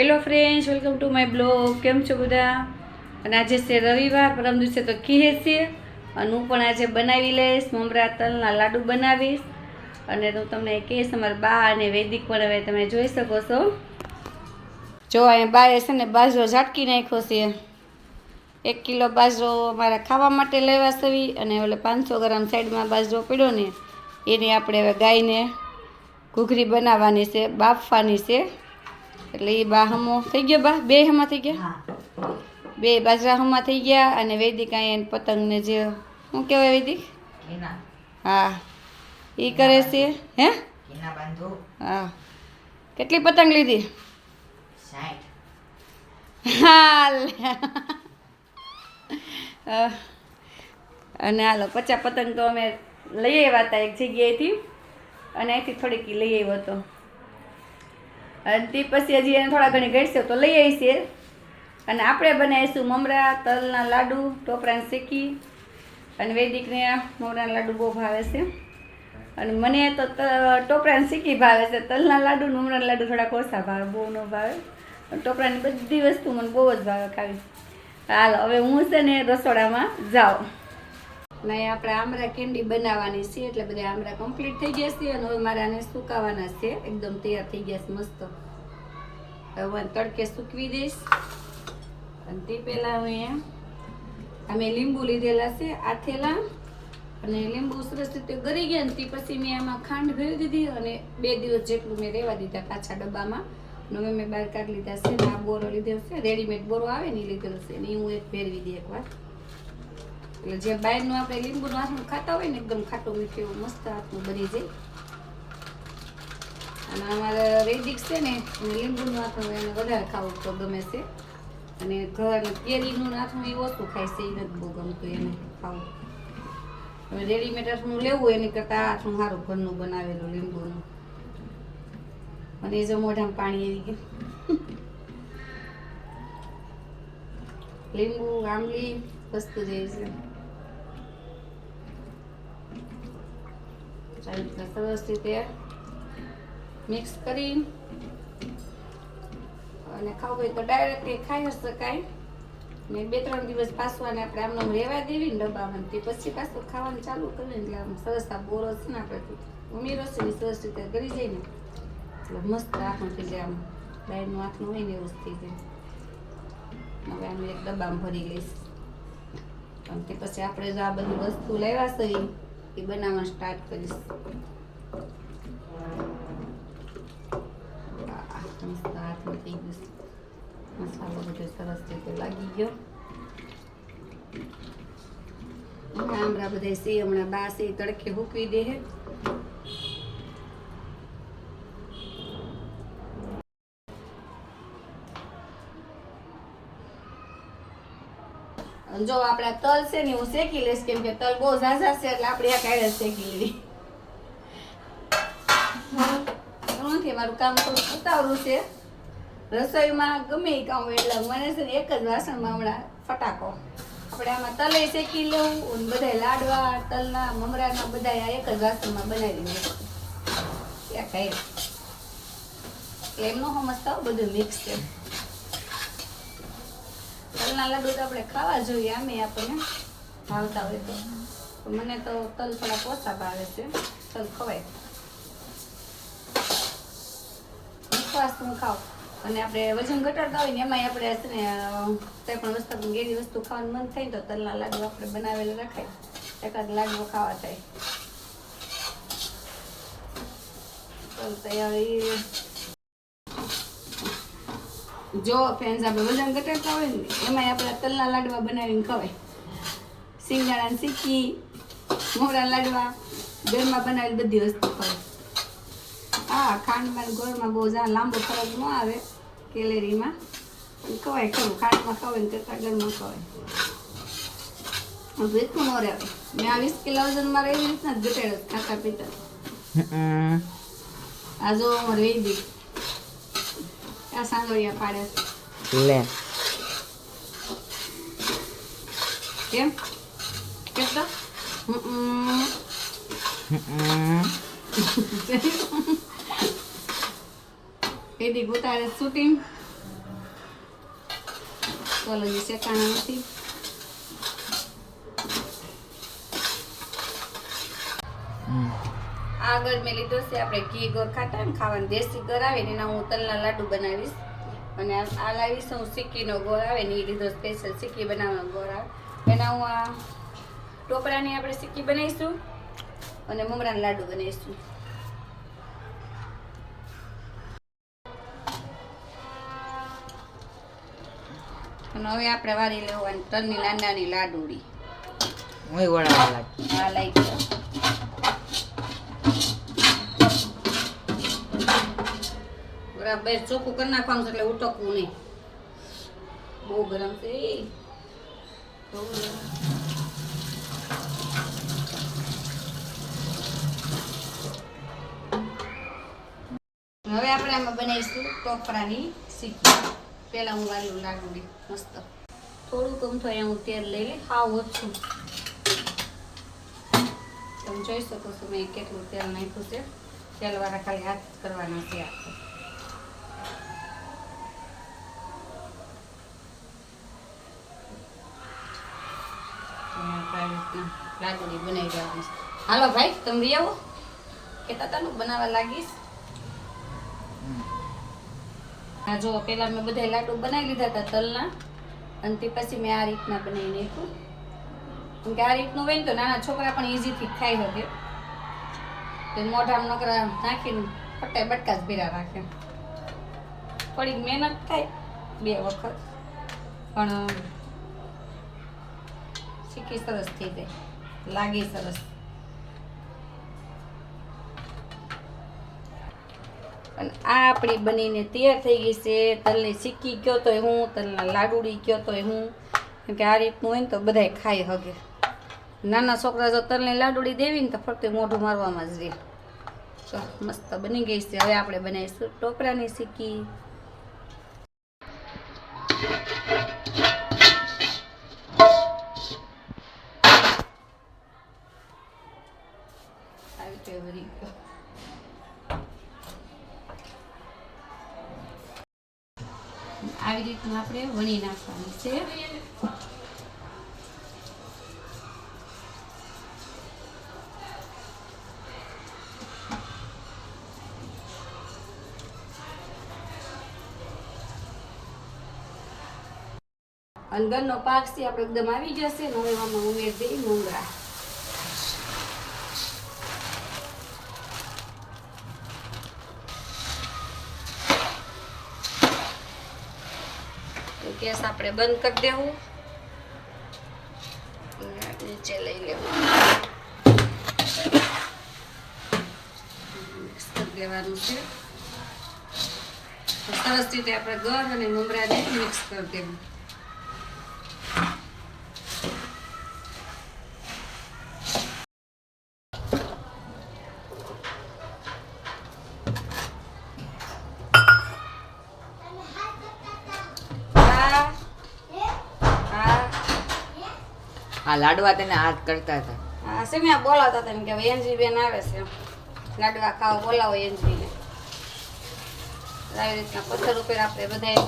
Hello friends welcome to my blog કેમ છો બધા? અને આજે છે રવિવાર, પરમ દિવસે તો ખીર છે. અને હું પણ આજે બનાવી લઈશ, મમરા તલના લાડુ બનાવીશ. અને હું તમને કહીશ, અમારા બા અને વૈદિક પણ હવે તમે જોઈ શકો છો. જો, અહીંયા બાએ છે ને બાજરો ઝાટકી નાખ્યો છે. એક કિલો બાજરો અમારા ખાવા માટે લેવા સવી અને ઓલે પાંચસો ગ્રામ સાઈડમાં બાજરો પીડ્યો ને, એની આપણે હવે ગાયને ઘૂઘરી બનાવવાની છે, બાફવાની છે. એટલે એ બા હમો થઈ ગયો બા? બે હમા થઈ ગયા? બે બાજરા હમા થઈ ગયા અને વૈદિક અહીંયા પતંગને જે શું કહેવાય વૈદિક? હા. એ કરે છે હે? હા. કેટલી પતંગ લીધી? હાલ. અને હાલો પચાસ પતંગ તો અમે લઈ આવ્યા હતા એક જગ્યાએથી. અને અહીંથી થોડીક લઈ આવ્યો હતો અને તે પછી હજી એને થોડા ઘણી ઘટશે તો લઈ આવીશે. અને આપણે બનાવીશું મમરા, તલના લાડુ ટોપરાને શેકી અને વૈદિકને મમરાના લાડુ બહુ ભાવે છે. અને મને તો ટોપરાને શીખી ભાવે છે. તલના લાડુ મમરાના લાડુ થોડાક ઓછા ભાવે, બહુ ન ભાવે. ટોપરાની બધી વસ્તુ મને બહુ જ ભાવે ખાવી હાલ, હવે હું છે ને રસોડામાં જાઉં. ને આપણે આમરા કેન્ડી બનાવવાની છે, એટલે બધા આમરા કમ્પ્લીટ થઈ ગયા છે અને હવે મારે આને સુકાવાના છે. એકદમ તૈયાર થઈ ગયા છે, મસ્ત. હવે તડકે સૂકવી દઈશ. અને તે પહેલાં હું અમે લીંબુ લીધેલા છે આથેલા અને લીંબુ સરસ રીતે ગરી ગયા ને તે પછી મેં આમાં ખાંડ ભરી દીધી અને બે દિવસ જેટલું મેં રહેવા દીધા કાચા ડબ્બામાં. અને હવે મેં બહાર કાઢી લીધા છે આ બોરો લીધેલો છે, રેડીમેડ બોરો આવે ને એ લીધેલો છે, ને હું એક ફેરવી દઈ એકવાર એટલે જે બહારનું આપણે લીંબુનું હાથનું ખાતા હોય ને, એકદમ ખાટું મીઠું એવું મસ્ત હાથનું બની જાય. અને અમારે વૈદિક છે ને, એને લીંબુનું હાથનું એને વધારે ખાવું તો ગમે છે. અને ઘર કેરીનું હાથનું એ ઓછું ખાય છે, એ નથી બહુ ગમતું એને ખાવું. હવે રેડીમેડ હાથનું લેવું, એની કરતાં હાથનું સારું ઘરનું બનાવેલું લીંબુનું. અને એ જો મોઢામાં પાણી આવી ગયું. લીંબુ આંબલી વસ્તુ જે છે આવી રીતના સરસ રીતે મિક્સ કરી. અને ખાવું હોય તો ડાયરેક્ટ એ ખાઈ શકાય. ને બે, ત્રણ દિવસ પાછું આને આપણે આમને રહેવા દેવી ને ડબ્બામાં તે પછી પાછું ખાવાનું ચાલુ કરીએ એટલે આમ સરસ આ બોરો છે ને આપણે ઉમેરો છે ને સરસ રીતે કરી જાય ને. એટલે મસ્ત આખું થઈ જાય આમ. ડાયરનું આખનું હોય ને એવું થઈ જાય. હવે આમ એક ડબ્બામાં ભરી લઈશ. અને તે પછી આપણે જો આ બધી વસ્તુ લેવા છે એ બનાવવા સ્ટાર્ટ કરીશ. મસ્ત હાથમાં મસાલો બધો સરસ રીતે લાગી ગયો. આમરા બધા સે હમણાં બા તડકે હૂકવી દે જો આપણા તલ છે ને હું શેકી લઈશ, કેમ કે તલ બહુ ઝાઝા છે એટલે આપણે આ કાઢે શેકી ઘણું નથી મારું કામ થોડું ઉતાવળું છે. રસોઈમાં ગમે એ કામ એટલે મને છે ને એક જ વાસણમાં હમણાં ફટાકો. આપણે આમાં તલે શેકી લેવું બધા લાડવા, તલના, મમરાના બધા આ એક જ વાસણમાં બનાવી દઈએ ક્યાં ખાઈ એમનો સમજતા બધું મિક્સ છે. તલના લાડુ તો આપણે ખાવા જોઈએ આમે આપણને ભાવતા હોય તો. મને તો તલ થોડા ઓછા ભાવે છે. તલ ખવાય. ઉપવાસ હું ખાઉં. અને આપણે વજન ઘટાડતા હોય ને એમાંય આપણે છે ને, કંઈ પણ વસ્તુ ગેરી વસ્તુ ખાવાનું મન થાય તો તલના લાડુ આપણે બનાવેલા રખાય. એકાદ લાડુ ખાવા થાય. તલ તૈયારી જો ફ્રેન્ડ્સ આપણે વજન ઘટાડતા હોય ને એમાંય આપણે તલના લાડવા બનાવીને ખવાય. સિંગાડાને સિક્કી મોરા લાડવા ઘરમાં બનાવેલી બધી વસ્તુ ખવાય. હા ખાંડમાં ગોળમાં બહુ જાણ લાંબો ફરક ન આવે કેલેરીમાં. પણ ખવાય ખરું ખાંડમાં ખવાય ને કરતાં ઘરમાં ખવાય ભેખું ન રહે મેં આ વીસ કિલો વજનમાં એવી રીતના જ ઘટાડ્યો ખાતા પીતા આ જો અમારે વૈદિક આ સાંગળિયા પાડે છે. લે કેમ કેટલો હમ એદી ઉતારે શૂટિંગ તલ હજી શેકાણા નથી આગળ મેં લીધો છે આપણે ઘી ગોળ ખાતા ને ખાવાનું દેશી ગોળ આવે ને એના હું તલના લાડુ બનાવીશ. અને આ લાવીશ હું સિક્કીનો ગોળ આવે ને એ લીધો સ્પેશિયલ સિક્કી બનાવવાનો ગોળ આવે. એના હું આ ટોપરાની આપણે સિક્કી બનાવીશું અને મમરાના લાડુ બનાવીશું. અને હવે આપણે વાળી લેવાની તલની નાની નાની લાડુડી. હું વડાવા લાગી આ લાઈ બરાબર, ચોખ્ખું કરી નાખવાનું છે એટલે ઉટકવું નહીં. બહુ ગરમ છે. હવે આપણે આમાં બનાવીશું ટોપરાની સીખી પહેલાં હું વાળું લાગુડી મસ્ત. થોડુંક અમથું થાય હું તેલ લઈ લે હાવ ઓછું. તમે જોઈ શકો છો મેં કેટલું તેલ નાખ્યું છે. તેલવાળા ખાલી હાથ કરવાના છે આપણે તો આપણે આવી રીતના લાડુડી બનાવી દેવાની. હાલો ભાઈ, તમે બી આવો કહેતા હતા બનાવવા લાગીશ? આ જો પેલા મેં બધા લાડુ બનાવી લીધા હતા તલના, અને તે પછી મેં આ રીતના બનાવી નાખ્યું. કેમ કે આ રીતનું હોય ને તો નાના છોકરા પણ ઇઝીથી ખાઈ શકે. તે મોઢામાં નકરા નાખીને ફટાઈ બટકા જ ભેરા રાખે. થોડીક મહેનત થાય બે વખત. પણ શીખી સરસ થઈ જાય. લાગે સરસ. અને આ આપણી બનીને તૈયાર થઈ ગઈ છે. તલની સિક્કી કયો તોય હું, તલના લાડુડી કયો તોય હું. કેમ કે આ રીતનું હોય ને તો બધાય ખાઈ હગે. નાના છોકરા જો તલની લાડુડી દેવી ને તો ફક્ત મોઢું મારવામાં જ રહે મસ્ત બની ગઈ છે. હવે આપણે બનાવીશું ટોપરાની સિક્કી આવી રીતનું આપણે વણી નાખવાની છે. અંદરનો પાક છે, આપણે એકદમ આવી જશે. હવે આમાં ઉમેર દઈ મોંગરા તો ગેસ આપણે બંધ કરી દેવું. નીચે લઈ લેવું. દેવાનું છે. સરસ રીતે આપણે ગર અને મમરાને મિક્સ કરી દેવું હા હા આ લાડવા તેને હાથ કરતા હતા. હા, સેમ્યા બોલાવતા હતા કે એનજી બેન આવે છે. લાડવા ખાવ બોલાવો એનજી આવી રીતના પથ્થર ઉપર આપણે બધાય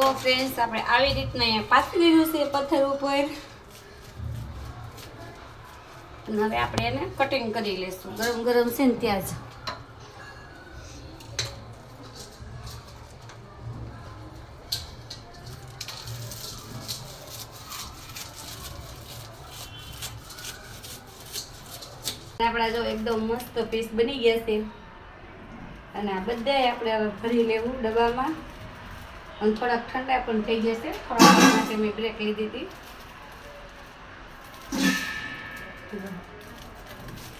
તો ફ્રેન્ડ્સ આપણે આવી રીતના પાથરી દીધું છે પથ્થર ઉપર. હવે આપણે એને કટિંગ કરી લઈશું ગરમ ગરમ છે ને ત્યાં જ. આપણા જો એકદમ મસ્ત પીસ બની ગયા છે. અને આ બધા આપણે ભરી લેવું ડબ્બામાં. અને થોડાક ઠંડા પણ થઈ જશે. થોડા માટે મેં બ્રેક લીધી હતી.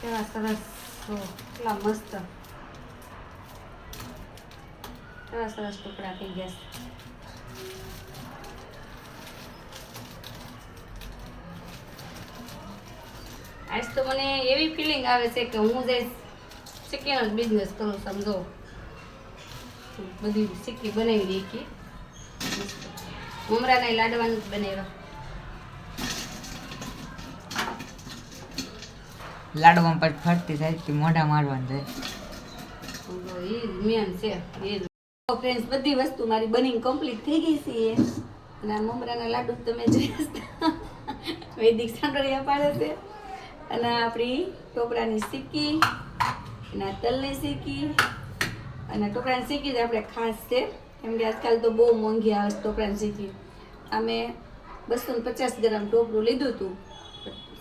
કેવા સરસ કેટલા મસ્ત. કેવા સરસ ટુકડા થઈ ગયા છે. આજ તો મને એવી ફિલિંગ આવે છે કે હું જે ચિકનનો બિઝનેસ કરું સમજો. બધી સિક્કી બનાવી દેખી મમરાના લાડવાનું જ બનાવ્યા. લાડવામાં પછી ફરતી થાય કે મોઢા મારવાનું થાય. એ મેન છે એ ફ્રેન્ડ્સ બધી વસ્તુ મારી બની કમ્પ્લીટ થઈ ગઈ છે અને આ મમરાના લાડુ તમે જોયા વૈદિક સાંકળિયા પાડે છે. અને આપણી ટોપરાની સિક્કી અને તલની સિક્કી અને ટોપરાની સિક્કી જ આપણે ખાસ છે. કેમ કે આજકાલ તો બહુ મોંઘી આવે છે સિક્કી અમે બસો ને પચાસ ગ્રામ ટોપરું લીધું હતું.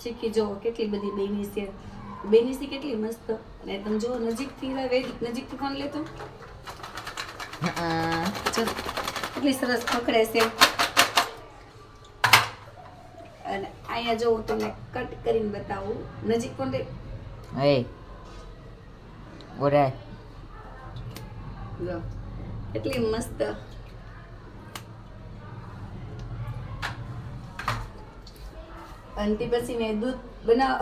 શીખી જુઓ કેટલી બધી બેની છે. બેની છે કેટલી મસ્ત. અને તમે જુઓ નજીકથી વૈદિક નજીકથી કોણ લેતો. કેટલી સરસ પકડે છે. અને અહીંયા જો હું તમને કટ કરીને બતાવું. નજીક પણ રે એ ઓરાય જો કેટલી મસ્ત. અંતિ પછી મેં દૂધ બનાવ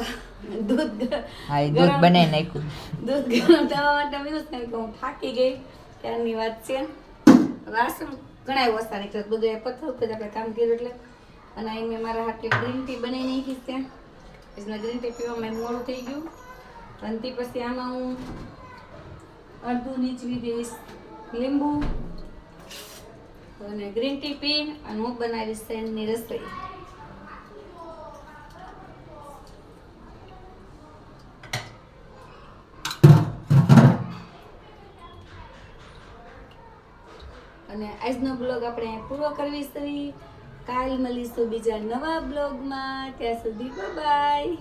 દૂધ હા દૂધ બનાવી નાખ્યું. દૂધ ગરમ થવા માટે મેં કેમ કે હું થાકી ગઈ. ત્યારની વાત છે. વાસણ ઘણા ઓછા નીકળે બધું એ પથ્થર ઉપર આપણે કામ કર્યું એટલે. અને અહીં મેં મારા હાથે ગ્રીન ટી બનાવી નાખી છે. પછી ગ્રીન ટી પીવા મેં મોડું થઈ ગયું. અને તે પછી આમાં હું અડધું નીચવી દઈશ. લીંબુ અને ગ્રીન ટી પી અને હું બનાવીશ સેન્ડની રસોઈ. અને આજનો બ્લોગ આપણે પૂરો કરવી કાલ મળીશું બીજા નવા બ્લોગમાં. ત્યાં સુધી બાય